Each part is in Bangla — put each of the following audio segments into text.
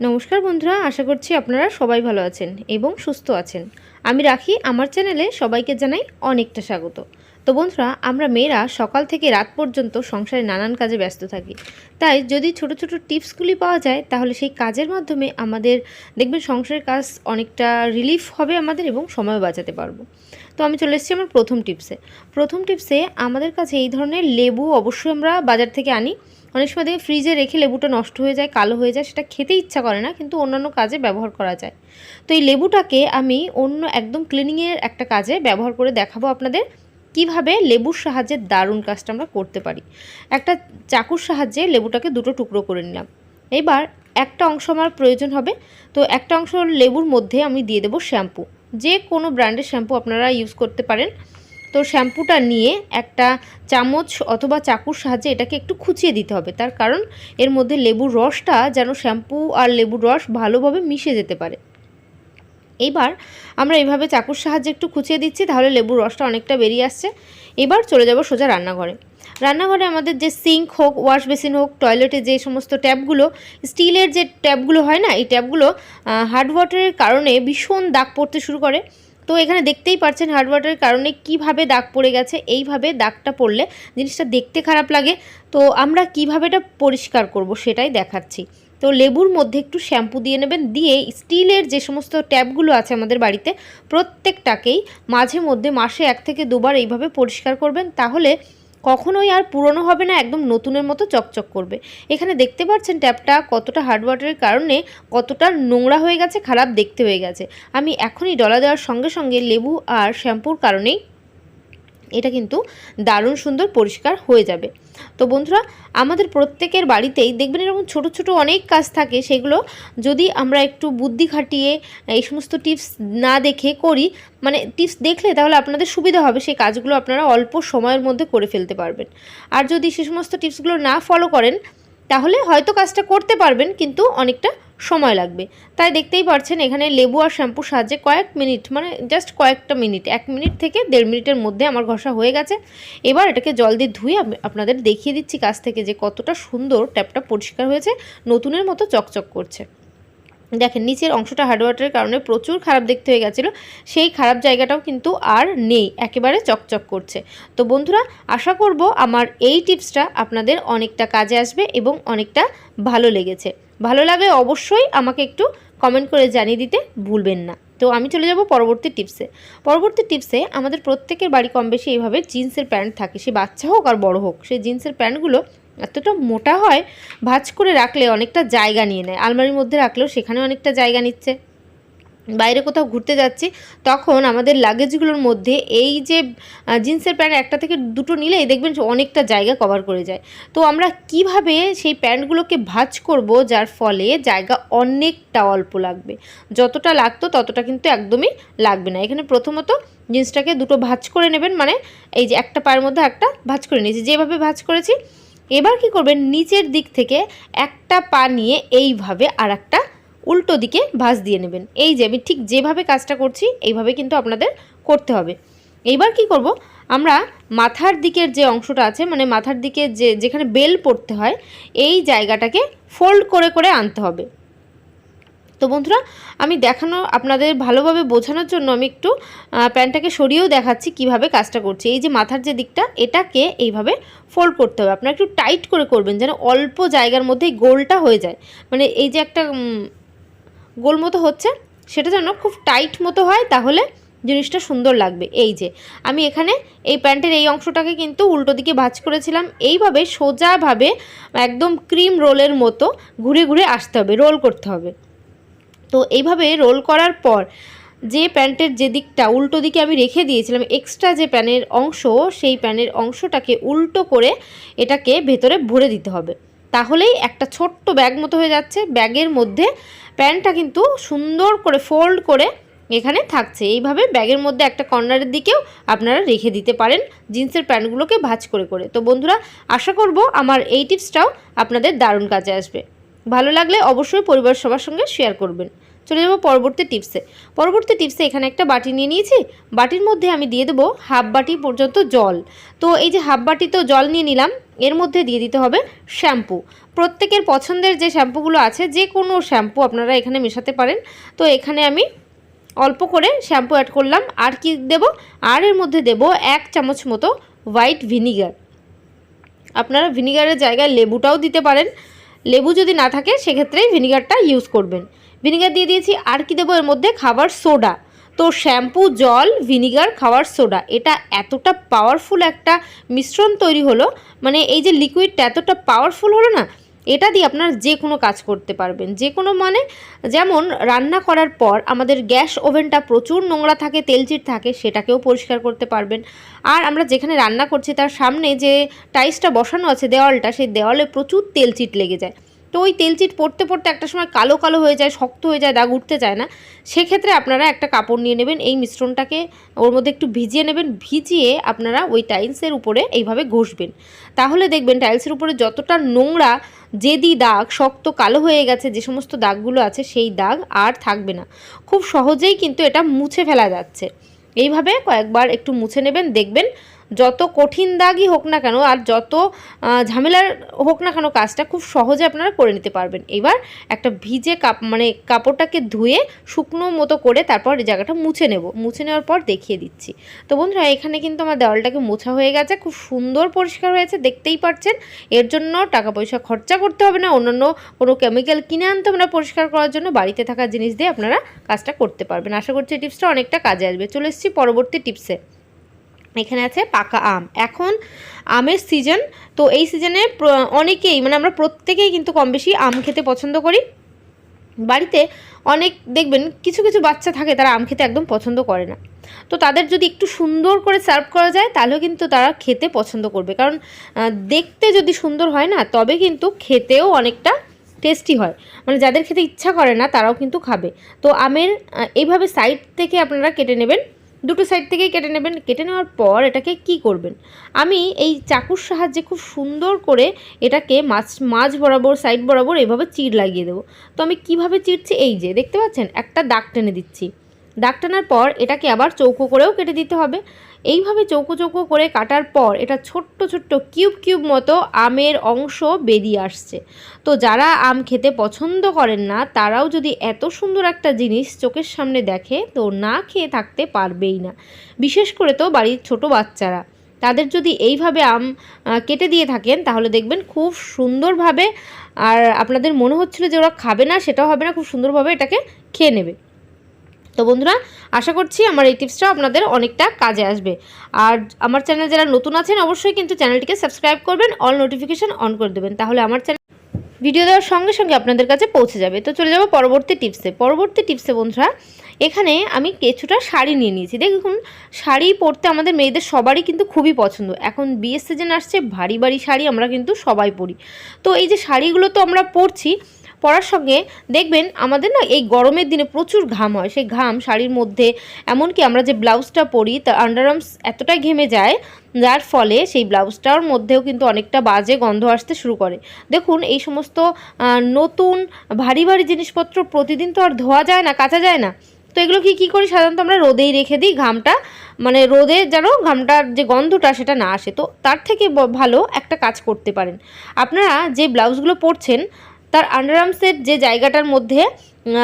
নমস্কার বন্ধুরা, আশা করছি আপনারা সবাই ভালো আছেন এবং সুস্থ আছেন। আমি রাখি, আমার চ্যানেলে সবাইকে জানাই অনেকটা স্বাগত। তো বন্ধুরা, আমরা মেয়েরা সকাল থেকে রাত পর্যন্ত সংসারে নানান কাজে ব্যস্ত থাকি। তাই যদি ছোট ছোট টিপসগুলি পাওয়া যায়, তাহলে সেই কাজের মাধ্যমে আমাদের দেখবেন সংসারের কাজ অনেকটা রিলিফ হবে আমাদের এবং সময় বাঁচাতে পারব। তো আমি চলে এসেছি আমার প্রথম টিপসে। প্রথম টিপসে আমাদের কাছে এই ধরনের লেবু অবশ্যই আমরা বাজার থেকে আনি। অনেক সময় দেখি ফ্রিজে রেখে লেবুটা নষ্ট হয়ে যায়, কালো হয়ে যায়, সেটা খেতে ইচ্ছা করে না, কিন্তু অন্যান্য কাজে ব্যবহার করা যায়। তো এই লেবুটাকে আমি অন্য একদম ক্লিনিংয়ের একটা কাজে ব্যবহার করে দেখাবো আপনাদের কীভাবে লেবুর সাহায্যে দারুণ কাজটা আমরা করতে পারি। একটা চাকুর সাহায্যে লেবুটাকে দুটো টুকরো করে নিলাম। এবার একটা অংশ আমার প্রয়োজন হবে, তো একটা অংশ লেবুর মধ্যে আমি দিয়ে দেবো শ্যাম্পু। যে কোনো ব্র্যান্ডের শ্যাম্পু আপনারা ইউজ করতে পারেন। তো শ্যাম্পুটা নিয়ে একটা চামচ অথবা চাকুর সাহায্যে এটাকে একটু খুঁচিয়ে দিতে হবে। তার কারণ এর মধ্যে লেবুর রসটা যেন শ্যাম্পু আর লেবুর রস ভালোভাবে মিশে যেতে পারে। এবার আমরা এইভাবে চাকুর সাহায্যে একটু খুঁচিয়ে দিচ্ছি, তাহলে লেবুর রসটা অনেকটা বেরিয়ে আসছে। এবার চলে যাব সোজা রান্নাঘরে। রান্নাঘরে আমাদের যে সিঙ্ক হোক, ওয়াশ বেসিন হোক, টয়লেটে যে সমস্ত ট্যাপগুলো, স্টিলের যে ট্যাপগুলো হয় না, এই ট্যাপগুলো হার্ড ওয়াটারের কারণে ভীষণ দাগ পড়তে শুরু করে। তো এখানে দেখতেই পারছেন হার্ড ওয়াটারের কারণে কীভাবে দাগ পড়ে গেছে, এইভাবে দাগটা পড়লে জিনিসটা দেখতে খারাপ লাগে। তো আমরা কীভাবে এটা পরিষ্কার করব সেটাই দেখাচ্ছি। তো লেবুর মধ্যে একটু শ্যাম্পু দিয়ে নেবেন, দিয়ে স্টিলের যে সমস্ত ট্যাপগুলো আছে আমাদের বাড়িতে, প্রত্যেকটাকেই মাঝে মধ্যে মাসে এক থেকে দুবার এইভাবে পরিষ্কার করবেন, তাহলে কখনোই আর পুরনো হবে না, একদম নতুনের মতো চকচক করবে। এখানে দেখতে পাচ্ছেন ট্যাপটা কতটা হার্ড ওয়াটারের কারণে কতটা নোংরা হয়ে গেছে, খারাপ দেখতে হয়ে গেছে। আমি এখনই ডলা দেওয়ার সঙ্গে সঙ্গে লেবু আর শ্যাম্পুর কারণেই এটা কিন্তু দারুণ সুন্দর পরিষ্কার হয়ে যাবে। তো বন্ধুরা, আমাদের প্রত্যেকের বাড়িতেই দেখবেন এরকম ছোট ছোট অনেক কাজ থাকে, সেগুলো যদি আমরা একটু বুদ্ধি খাটিয়ে, এই সমস্ত টিপস না দেখে করি মানে টিপস দেখলে তাহলে আপনাদের সুবিধা হবে, সেই কাজগুলো আপনারা অল্প সময়ের মধ্যে করে ফেলতে পারবেন। আর যদি সে সমস্ত টিপসগুলো না ফলো করেন তাহলে হয়তো কাজটা করতে পারবেন, কিন্তু অনেকটা সময় লাগবে। তাই দেখতেই পারছেন, এখানে লেবু আর শ্যাম্পুর সাহায্যে কয়েক মিনিট মানে জাস্ট কয়েকটা মিনিট, এক মিনিট থেকে দেড় মিনিটের মধ্যে আমার ঘষা হয়ে গেছে। এবার এটাকে জল দিয়ে ধুয়ে আপনাদের দেখিয়ে দিচ্ছি কাছ থেকে যে কতটা সুন্দর ট্যাপটা পরিষ্কার হয়েছে, নতুনের মতো চকচক করছে। দেখেন, নিচের অংশটা হার্ড ওয়াটারের কারণে প্রচুর খারাপ দেখতে হয়ে গেছিল। সেই খারাপ জায়গাটাও কিন্তু আর নেই, একেবারে চকচক করছে। তো বন্ধুরা, আশা করব আমার এই টিপসটা আপনাদের অনেকটা কাজে আসবে এবং অনেকটা ভালো লেগেছে। ভালো লাগলে অবশ্যই আমাকে একটু কমেন্ট করে জানিয়ে দিতে ভুলবেন না। তো আমি চলে যাব পরবর্তী টিপসে। পরবর্তী টিপসে আমাদের প্রত্যেকের বাড়ি কম বেশি এইভাবে জিন্সের প্যান্ট থাকে। সে বাচ্চা হোক আর বড় হোক, সেই জিন্সের প্যান্টগুলো এতটা মোটা হয়, ভাজ করে রাখলে অনেকটা জায়গা নিয়ে নেয়। আলমারির মধ্যে রাখলেও সেখানে অনেকটা জায়গা নিচ্ছে। বাইরে কোথাও ঘুরতে যাচ্ছি, তখন আমাদের লাগেজগুলোর মধ্যে এই যে জিন্সের প্যান্ট একটা থেকে দুটো নিলেই দেখবেন অনেকটা জায়গা কভার করে যায়। তো আমরা কীভাবে সেই প্যান্টগুলোকে ভাঁজ করব, যার ফলে জায়গা অনেকটা অল্প লাগবে। যতটা লাগতো ততটা কিন্তু একদমই লাগবে না। এখানে প্রথমত জিন্সটাকে দুটো ভাঁজ করে নেবেন মানে এই যে একটা পায়ের মধ্যে একটা ভাঁজ করে নিয়েছি। যেভাবে ভাঁজ করেছি এবার কি করবেন? নিচের দিক থেকে একটা পা নিয়ে এইভাবে আর একটা উল্টো দিকে ভাঁজ দিয়ে নেবেন। এই যে আমি ঠিক যেভাবে কাজটা করছি, এইভাবে কিন্তু আপনাদের করতে হবে। এইবার কি করব? আমরা মাথার দিকের যে অংশটা আছে মানে মাথার দিকে যে, যেখানে বেল পড়তে হয়, এই জায়গাটাকে ফোল্ড করে করে আনতে হবে। তো বন্ধুরা, আমি দেখানো, আপনাদের ভালোভাবে বোঝানোর জন্য আমি একটু প্যান্টটাকে সরিয়েও দেখাচ্ছি কীভাবে কাজটা করছি। এই যে মাথার যে দিকটা, এটাকে এইভাবে ফোল্ড করতে হবে। আপনারা একটু টাইট করে করবেন যেন অল্প জায়গার মধ্যেই গোলটা হয়ে যায়। মানে এই যে একটা গোল মতো হচ্ছে, সেটা যেন খুব টাইট মতো হয়, তাহলে জিনিসটা সুন্দর লাগবে। এই যে, আমি এখানে এই প্যান্টের এই অংশটাকে কিন্তু উল্টো দিকে ভাঁজ করেছিলাম। এইভাবে সোজাভাবে একদম ক্রিম রোলের মতো ঘুরে ঘুরে আসতে হবে রোল করতে হবে। তো এইভাবে রোল করার পর যে প্যান্টের যে দিকটা, উল্টো দিকে আমি রেখে দিয়েছিলাম এক্সট্রা যে প্যানের অংশ, সেই প্যানের অংশটাকে উল্টো করে এটাকে ভেতরে ভরে দিতে হবে। তাহলেই একটা ছোট্ট ব্যাগ মতো হয়ে যাচ্ছে। ব্যাগের মধ্যে প্যান্টটা কিন্তু সুন্দর করে ফোল্ড করে এখানে থাকছে। এইভাবে ব্যাগের মধ্যে একটা কর্নারের দিকেও আপনারা রেখে দিতে পারেন জিন্সের প্যান্টগুলোকে ভাজ করে করে। তো বন্ধুরা, আশা করব আমার এই টিপসটাও আপনাদের দারুণ কাজে আসবে। ভালো লাগলে অবশ্যই পরিবার সবার সঙ্গে শেয়ার করবেন। চলে যাব পরবর্তী টিপসে পরবর্তী টিপসে এখানে একটা বাটি নিয়ে নিয়েছি। বাটির মধ্যে আমি দিয়ে দেবো হাফ বাটি পর্যন্ত জল। তো এই যে হাফ বাটি তো জল নিয়ে নিলাম, এর মধ্যে দিয়ে দিতে হবে শ্যাম্পু প্রত্যেকের পছন্দের যে শ্যাম্পুগুলো আছে যে কোনো শ্যাম্পু আপনারা এখানে মেশাতে পারেন। তো এখানে আমি অল্প করে শ্যাম্পু অ্যাড করলাম। আর কি দেব? আর এর মধ্যে দেব এক চামচ মতো হোয়াইট ভিনিগার আপনারা ভিনিগারের জায়গায় লেবুটাও দিতে পারেন। লেবু যদি না থাকে, সেক্ষেত্রে ভিনিগারটা ইউজ করবেন। ভিনিগার দিয়ে দিয়েছি, আর কি দেবো এর মধ্যে? খাবার সোডা। তো শ্যাম্পু, জল, ভিনিগার, খাবার সোডা, এটা এতটা পাওয়ারফুল একটা মিশ্রণ তৈরি হলো মানে এই যে লিকুইডটা এতটা পাওয়ারফুল হলো না এটা দিয়ে আপনারা যে কোনো কাজ করতে পারবেন। যে কোনো মানে যেমন রান্না করার পর আমাদের গ্যাস ওভেনটা প্রচুর নোংরা থাকে তেলচিট থাকে, সেটাকেও পরিষ্কার করতে পারবেন। আর আমরা যেখানে রান্না করছি তার সামনে যে টাইসটা বসানো আছে দেওয়ালটা, সেই দেওয়ালে প্রচুর তেলচিট লেগে যায়। তো ওই তেলচিট পড়তে পড়তে একটা সময় কালো কালো হয়ে যায়, শক্ত হয়ে যায়, দাগ উঠতে চায় না। সেক্ষেত্রে আপনারা একটা কাপড় নিয়ে নেবেন, এই মিশ্রণটাকে ওর মধ্যে একটু ভিজিয়ে নেবেন, ভিজিয়ে আপনারা ওই টাইলসের উপরে এইভাবে ঘষবেন। তাহলে দেখবেন টাইলসের উপরে যতটা নোংরা, জেদি দাগ, শক্ত কালো হয়ে গেছে, যে সমস্ত দাগগুলো আছে সেই দাগ আর থাকবে না। খুব সহজেই কিন্তু এটা মুছে ফেলা যাচ্ছে। এইভাবে কয়েকবার একটু মুছে নেবেন, দেখবেন যত কঠিন দাগই হোক না কেন আর যত ঝামেলার হোক না কেন কাজটা খুব সহজে আপনারা করে নিতে পারবেন। এবার একটা ভিজে কাপ মানে কাপড়টাকে ধুয়ে শুকনো মতো করে তারপর জায়গাটা মুছে নেব। মুছে নেওয়ার পর দেখিয়ে দিচ্ছি। তো বন্ধুরা, এখানে কিন্তু আমার দেওয়ালটাকে মোছা হয়ে গেছে, খুব সুন্দর পরিষ্কার হয়েছে, দেখতেই পাচ্ছেন এর জন্য টাকা পয়সা খরচা করতে হবে না, অন্যান্য কোনো কেমিক্যাল কিনে আনতে না পরিষ্কার করার জন্য, বাড়িতে থাকা জিনিস দিয়ে আপনারা কাজটা করতে পারবেন। আশা করছি টিপসটা অনেকটা কাজে আসবে। চলে এসেছি পরবর্তী টিপসে এখানে আছে পাকা আম। এখন আমের সিজন তো এই সিজনে অনেকেই মানে আমরা প্রত্যেকেই কিন্তু কম বেশি আম খেতে পছন্দ করি। বাড়িতে অনেক, দেখবেন কিছু কিছু বাচ্চা থাকে তারা আম খেতে একদম পছন্দ করে না। তো তাদের যদি একটু সুন্দর করে সার্ভ করা যায়, তাহলেও কিন্তু তারা খেতে পছন্দ করবে। কারণ দেখতে যদি সুন্দর হয় না, তবে কিন্তু খেতেও অনেকটা টেস্টি হয়। মানে যাদের খেতে ইচ্ছা করে না, তারাও কিন্তু খাবে। তো আমের এইভাবে সাইড থেকে আপনারা কেটে নেবেন। দুটো সাইড থেকেই কেটে নেবেন। কেটে নেওয়ার পর এটাকে কি করবেন? আমি এই চাকুর সাহায্যে খুব সুন্দর করে এটাকে মাছ মাছ বরাবর সাইড বরাবর এভাবে চিড় লাগিয়ে দেবো। তো আমি কীভাবে চিড়ছি? এই যে, দেখতে পাচ্ছেন? একটা দাগ টেনে দিচ্ছি। দাগ টানার পর এটাকে আবার চৌকো করেও কেটে দিতে হবে। এইভাবে চৌকো চৌকো করে কাটার পর এটা ছোট্ট ছোট্ট কিউব কিউব মতো আমের অংশ বেরিয়ে আসছে। তো যারা আম খেতে পছন্দ করেন না, তারাও যদি এত সুন্দর একটা জিনিস চোখের সামনে দেখে, তো না খেয়ে থাকতে পারবেই না। বিশেষ করে তো বাড়ির ছোট বাচ্চারা। তাদের যদি এইভাবে আম কেটে দিয়ে থাকেন, তাহলে দেখবেন খুব সুন্দরভাবে, আর আপনাদের মনে হচ্ছিল যে ওরা খাবে না, সেটাও হবে না, খুব সুন্দরভাবে এটাকে খেয়ে নেবে। তো বন্ধুরা, আশা করছি আমার এই টিপসটাও আপনাদের অনেকটা কাজে আসবে। আর আমার চ্যানেল যারা নতুন আছেন, অবশ্যই কিন্তু চ্যানেলটিকে সাবস্ক্রাইব করবেন অল নোটিফিকেশন অন করে দেবেন। তাহলে আমার চ্যানেল ভিডিও দেওয়ার সঙ্গে সঙ্গে আপনাদের কাছে পৌঁছে যাবে। তো চলে যাব পরবর্তী টিপসে পরবর্তী টিপসে বন্ধুরা, এখানে আমি কিছুটা শাড়ি নিয়ে নিয়েছি। দেখুন, শাড়ি পরতে আমাদের মেয়েদের সবারই কিন্তু খুবই পছন্দ। এখন বিয়ের সিজন আসছে, ভারী ভারী শাড়ি আমরা কিন্তু সবাই পরি। তো এই যে শাড়িগুলো তো আমরা পরছি পরার সঙ্গে দেখবেন আমাদের না এই গরমের দিনে প্রচুর ঘাম হয়। সেই ঘাম শাড়ির মধ্যে, এমনকি আমরা যে ব্লাউজটা পরি, তার আন্ডারআর্মস এতটাই ঘেমে যায়, যার ফলে সেই ব্লাউজটার মধ্যেও কিন্তু অনেকটা বাজে গন্ধ আসতে শুরু করে। দেখুন, এই সমস্ত নতুন, ভারী ভারী জিনিসপত্র প্রতিদিন তো আর ধোয়া যায় না, কাচা যায় না। তো এগুলো কি, কী করি? সাধারণত আমরা রোদেই রেখে দিই ঘামটা। মানে রোদে যেন ঘামটার যে গন্ধটা, সেটা না আসে। তো তার থেকে ভালো একটা কাজ করতে পারেন। আপনারা যে ব্লাউজগুলো পরছেন তার আন্ডারআর্মসের যে জায়গাটার মধ্যে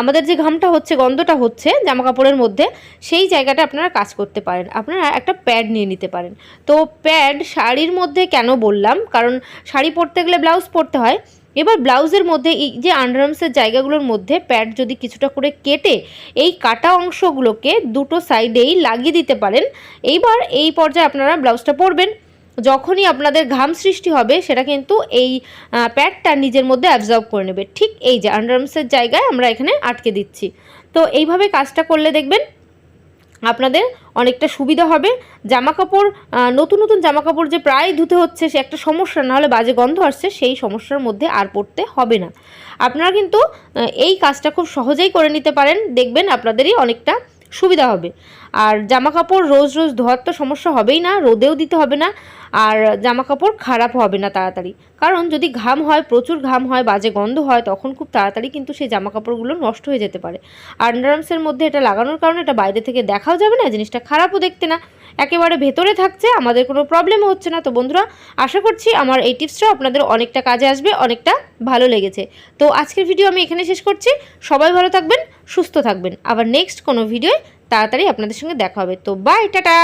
আমাদের যে ঘামটা হচ্ছে, গন্ধটা হচ্ছে জামা কাপড়ের মধ্যে, সেই জায়গাটা আপনারা কাজ করতে পারেন। আপনারা একটা প্যাড নিয়ে নিতে পারেন। তো প্যাড শাড়ির মধ্যে কেন বললাম? কারণ শাড়ি পরতে গেলে ব্লাউজ পরতে হয়। এবার ব্লাউজের মধ্যে এই যে আন্ডারআর্মসের জায়গাগুলোর মধ্যে প্যাড যদি কিছুটা করে কেটে, এই কাটা অংশগুলোকে দুটো সাইডেই লাগিয়ে দিতে পারেন। এইবার এই পর্যায়ে আপনারা ব্লাউজটা পরবেন। যখনই আপনাদের ঘাম সৃষ্টি হবে, সেটা কিন্তু এই প্যাডটা নিজের মধ্যে অ্যাবজর্ব করে নেবে। ঠিক এই যে আন্ডারমসের জায়গায় আমরা এখানে আটকে দিচ্ছি। তো এইভাবে কাজটা করলে দেখবেন আপনাদের অনেকটা সুবিধা হবে। জামা কাপড় নতুন নতুন জামা কাপড় যে প্রায় ধুতে হচ্ছে, সে একটা সমস্যা নাহলে বাজে গন্ধ আসছে, সেই সমস্যার মধ্যে আর পড়তে হবে না। আপনারা কিন্তু এই কাজটা খুব সহজেই করে নিতে পারেন। দেখবেন আপনাদেরই অনেকটা সুবিধা হবে। আর জামা কাপড় রোজ রোজ ধোয়ার তো সমস্যা হবেই না, রোদেও দিতে হবে না, আর জামা কাপড় খারাপ হবে না তাড়াতাড়ি। কারণ যদি ঘাম হয়, প্রচুর ঘাম হয়, বাজে গন্ধ হয়, তখন খুব তাড়াতাড়ি কিন্তু সেই জামা কাপড়গুলো নষ্ট হয়ে যেতে পারে। আন্ডারআর্মসের মধ্যে এটা লাগানোর কারণে এটা বাইরে থেকে দেখাও যাবে না, জিনিসটা খারাপও দেখতে না। একেবারে ভেতরে থাকছে, আমাদের কোনো প্রবলেমও হচ্ছে না। তো বন্ধুরা, আশা করছি আমার এই টিপসটা আপনাদের অনেকটা কাজে আসবে, অনেকটা ভালো লেগেছে। তো আজকের ভিডিও আমি এখানে শেষ করছি। সবাই ভালো থাকবেন, সুস্থ থাকবেন। আবার নেক্সট কোনো ভিডিও তাড়াতাড়ি আপনাদের সঙ্গে দেখা হবে। তো বাই টাটা!